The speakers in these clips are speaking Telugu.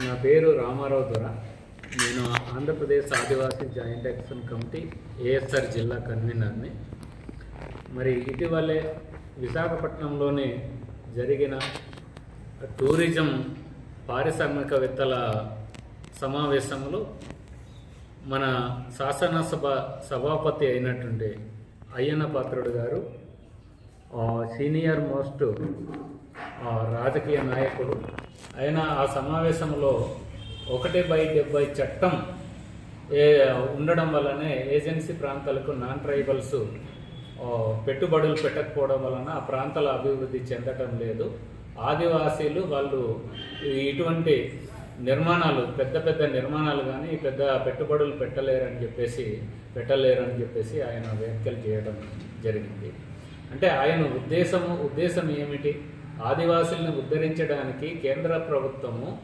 నా పేరు రామారావు దొర. నేను Andhra Pradesh Adivasi joint action committee ASR జిల్లా కన్వీనర్ని. మరి ఇటీవలే విశాఖపట్నంలోనే జరిగిన టూరిజం పారిశ్రామికవేత్తల సమావేశంలో మన శాసనసభ సభాపతి అయినటువంటి అయ్యన్న పాత్రుడు గారు సీనియర్ మోస్ట్ రాజకీయ నాయకుడు. ఆయన ఆ సమావేశంలో ఒకటి బై డెబ్బై చట్టం ఏ ఉండడం వల్లనే ఏజెన్సీ ప్రాంతాలకు నాన్ ట్రైబల్స్ పెట్టుబడులు పెట్టకపోవడం వలన ఆ ప్రాంతాల అభివృద్ధి చెందటం లేదు. ఆదివాసీలు వాళ్ళు ఇటువంటి నిర్మాణాలు పెద్ద పెద్ద నిర్మాణాలు కానీ పెద్ద పెట్టుబడులు పెట్టలేరని చెప్పేసి పెట్టలేరని చెప్పేసి ఆయన వ్యాఖ్యలు చేయడం జరిగింది. అంటే ఆయన ఉద్దేశము ఉద్దేశం ఏమిటి? ఆదివాసుల్ని ఉద్ధరించడానికి కేంద్ర ప్రభుత్వము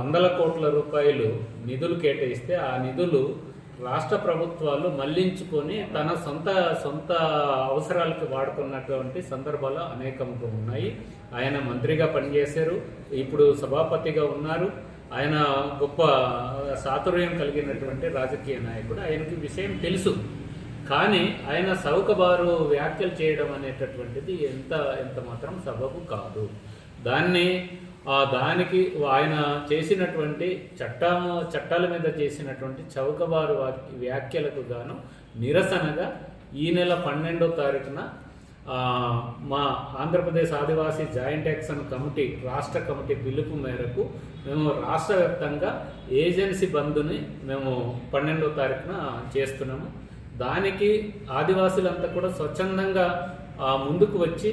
వందల కోట్ల రూపాయలు నిధులు కేటాయిస్తే ఆ నిధులు రాష్ట్ర ప్రభుత్వాలు మళ్ళించుకొని తన సొంత సొంత అవసరాలకు వాడుకున్నటువంటి సందర్భాలు అనేకముగా ఉన్నాయి. ఆయన మంత్రిగా పనిచేశారు ఇప్పుడు సభాపతిగా ఉన్నారు. ఆయన గొప్ప సాతుర్యం కలిగినటువంటి రాజకీయ నాయకుడు. ఆయనకి విషయం తెలుసు. కానీ ఆయన సౌకబారు వ్యాఖ్యలు చేయడం అనేటటువంటిది ఎంత ఎంత మాత్రం సబబు కాదు. దాన్ని ఆ దానికి ఆయన చేసినటువంటి చట్టము చట్టాల మీద చేసినటువంటి చౌకబారు వ్యాఖ్యలకు గాను నిరసనగా ఈ నెల పన్నెండో తారీఖున మా Andhra Pradesh Adivasi joint action committee రాష్ట్ర కమిటీ పిలుపు మేరకు మేము రాష్ట్ర వ్యాప్తంగా ఏజెన్సీ బంద్ని మేము పన్నెండో తారీఖున చేస్తున్నాము. దానికి ఆదివాసులంతా కూడా స్వచ్ఛందంగా ఆ, ముందుకు వచ్చి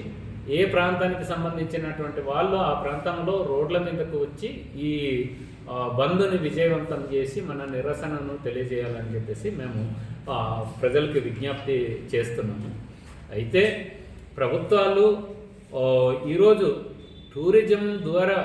ఏ ప్రాంతానికి సంబంధించినటువంటి వాళ్ళు ఆ ప్రాంతంలో రోడ్ల మీదకు వచ్చి ఈ బంద్ని విజయవంతం చేసి మన నిరసనను తెలియజేయాలని చెప్పేసి మేము ప్రజలకు విజ్ఞప్తి చేస్తున్నాము అయితే ప్రభుత్వాలు ఈరోజు టూరిజం ద్వారా